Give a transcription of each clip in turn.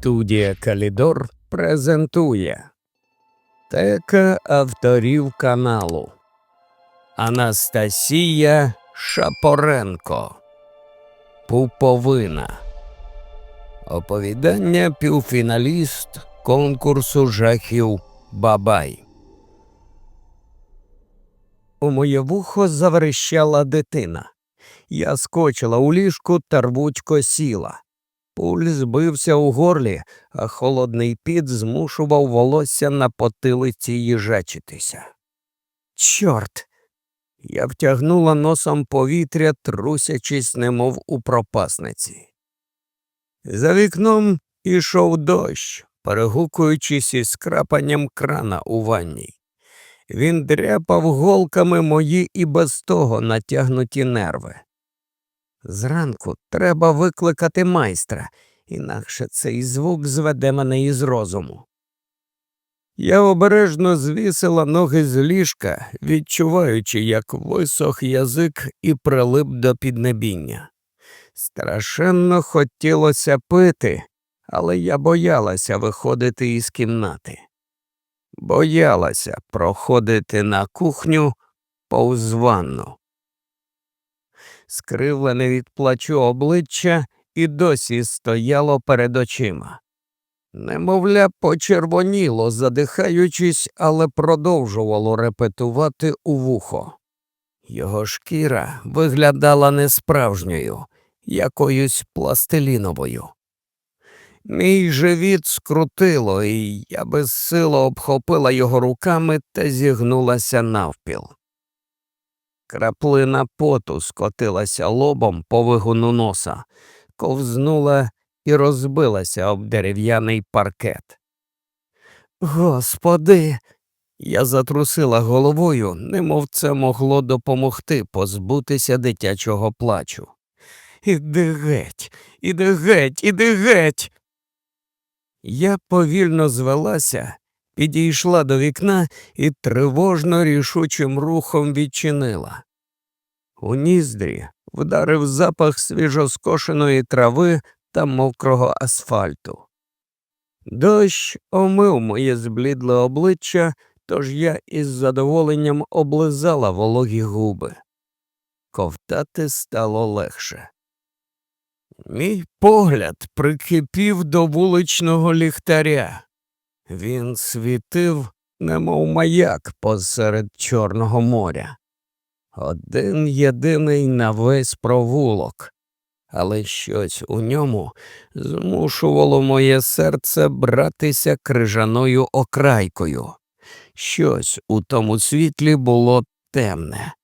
Студія Калідор презентує Тека авторів каналу Анастасія Шапоренко Пуповина Оповідання півфіналіст конкурсу жахів Бабай. У моє вухо заверещала дитина. Я скочила у ліжку та рвучко сіла. Пульс збився у горлі, а холодний піт змушував волосся на потилиці їжачитися. Чорт! Я втягнула носом повітря, трусячись, немов у пропасниці. За вікном ішов дощ, перегукуючись із скрапанням крана у ванній. Він дряпав голками мої і без того натягнуті нерви. Зранку треба викликати майстра, інакше цей звук зведе мене із розуму. Я обережно звісила ноги з ліжка, відчуваючи, як висох язик і прилип до піднебіння. Страшенно хотілося пити, але я боялася виходити із кімнати. Боялася проходити на кухню повз ванну скривлене від плачу обличчя і досі стояло перед очима. Немовля, почервоніло, задихаючись, але продовжувало репетувати у вухо. Його шкіра виглядала несправжньою, якоюсь пластиліновою. Мій живіт скрутило, і я безсило обхопила його руками та зігнулася навпіл. Краплина поту скотилася лобом по вигону носа, ковзнула і розбилася об дерев'яний паркет. Господи. Я затрусила головою, немов це могло допомогти позбутися дитячого плачу. Іди геть, іди геть, іди геть. Я повільно звелася підійшла до вікна і тривожно рішучим рухом відчинила. У ніздрі вдарив запах свіжоскошеної трави та мокрого асфальту. Дощ омив моє зблідле обличчя, тож я із задоволенням облизала вологі губи. Ковтати стало легше. Мій погляд прикипів до вуличного ліхтаря. Він світив, немов маяк посеред Чорного моря. Один єдиний на весь провулок, але щось у ньому змушувало моє серце братися крижаною окрайкою. Щось у тому світлі було темне,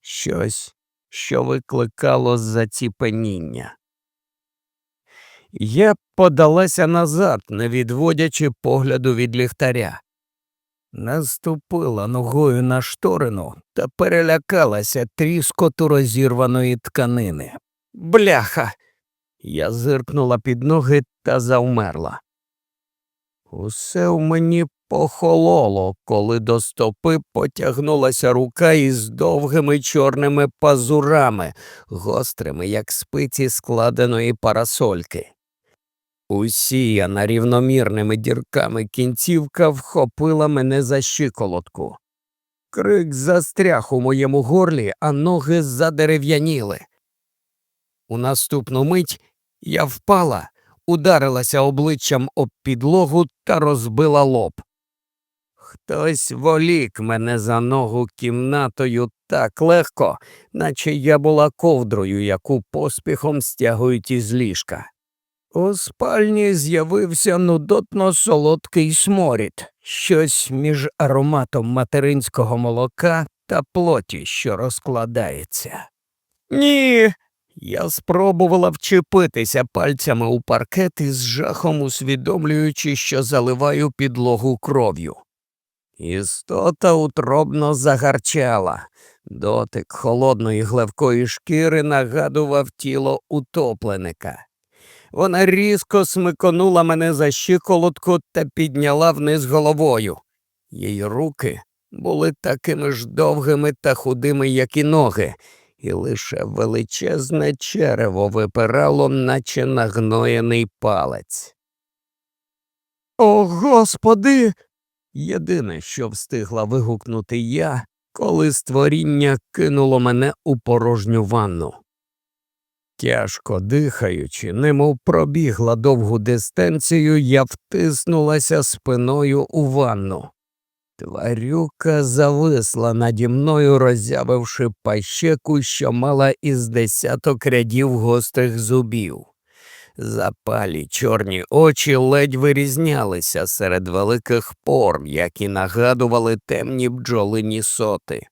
щось, що викликало заціпеніння. Я подалася назад, не відводячи погляду від ліхтаря. Наступила ногою на шторину та перелякалася тріскоту розірваної тканини. Бляха. Я зиркнула під ноги та завмерла. Усе в мені похололо, коли до стопи потягнулася рука із довгими чорними пазурами, гострими, як спиці складеної парасольки. Усіяна рівномірними дірками кінцівка вхопила мене за щиколотку. Крик застряг у моєму горлі, а ноги задерев'яніли. У наступну мить я впала, ударилася обличчям об підлогу та розбила лоб. Хтось волік мене за ногу кімнатою так легко, наче я була ковдрою, яку поспіхом стягують із ліжка. У спальні з'явився нудотно солодкий сморід, щось між ароматом материнського молока та плоті, що розкладається. Ні. Я спробувала вчепитися пальцями у паркет із жахом усвідомлюючи, що заливаю підлогу кров'ю. Істота утробно загарчала. Дотик холодної глевкої шкіри нагадував тіло утопленика. Вона різко смиконула мене за щиколотку та підняла вниз головою. Її руки були такими ж довгими та худими, як і ноги, і лише величезне черево випирало, наче нагноєний палець. О, господи. Єдине, що встигла вигукнути я, коли створіння кинуло мене у порожню ванну. Тяжко дихаючи, немов пробігла довгу дистанцію, я втиснулася спиною у ванну. Тварюка зависла наді мною, роззявивши пащеку, що мала із десяток рядів гострих зубів. Запалі чорні очі ледь вирізнялися серед великих порм, які нагадували темні бджолині соти.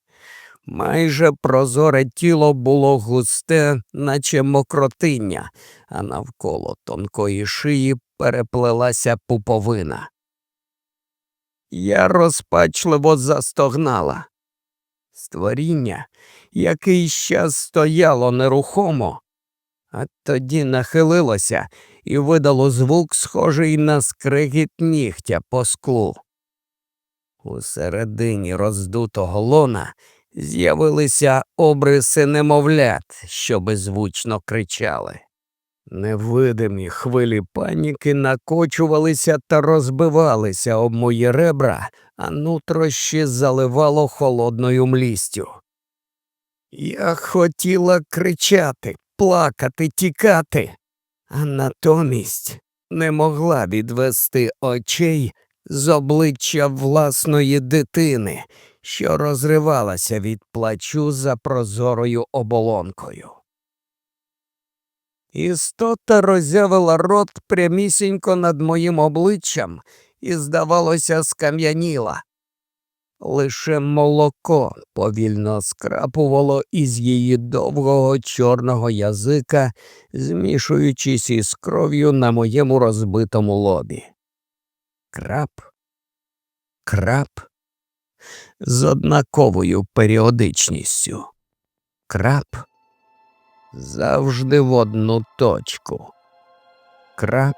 Майже прозоре тіло було густе, наче мокротиння, а навколо тонкої шиї переплелася пуповина. Я розпачливо застогнала. Створіння, який час стояло нерухомо, а тоді нахилилося і видало звук, схожий на скригіт нігтя по склу. Усередині роздутого лона з'явилися обриси немовлят, що беззвучно кричали. Невидимі хвилі паніки накочувалися та розбивалися об мої ребра, а нутрощі заливало холодною млістю. Я хотіла кричати, плакати, тікати, а натомість не могла відвести очей з обличчя власної дитини, що розривалася від плачу за прозорою оболонкою. Істота роззявила рот прямісінько над моїм обличчям і, здавалося, скам'яніла. Лише молоко повільно скрапувало із її довгого чорного язика, змішуючись із кров'ю на моєму розбитому лобі. Крап, крап з однаковою періодичністю. Крап завжди в одну точку. Крап,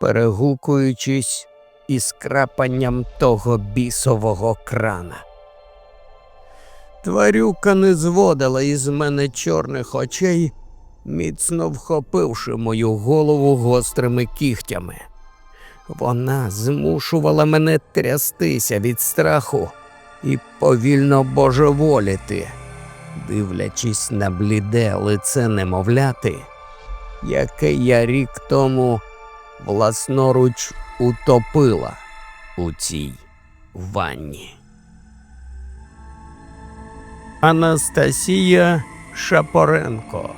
перегукуючись із крапанням того бісового крана. Тварюка не зводила із мене чорних очей, міцно вхопивши мою голову гострими кігтями. Вона змушувала мене трястися від страху і повільно божеволіти, дивлячись на бліде лице немовляти, яке я рік тому власноруч утопила у цій ванні. Анастасія Шапоренко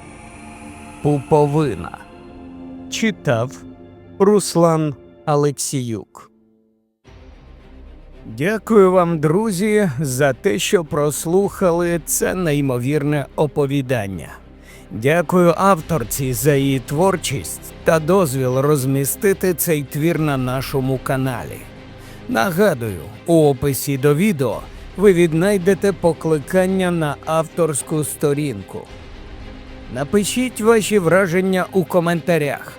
Пуповина читав Руслан Алексіюк. Дякую вам, друзі, за те, що прослухали це неймовірне оповідання. Дякую авторці за її творчість та дозвіл розмістити цей твір на нашому каналі. Нагадую, у описі до відео ви віднайдете покликання на авторську сторінку. Напишіть ваші враження у коментарях,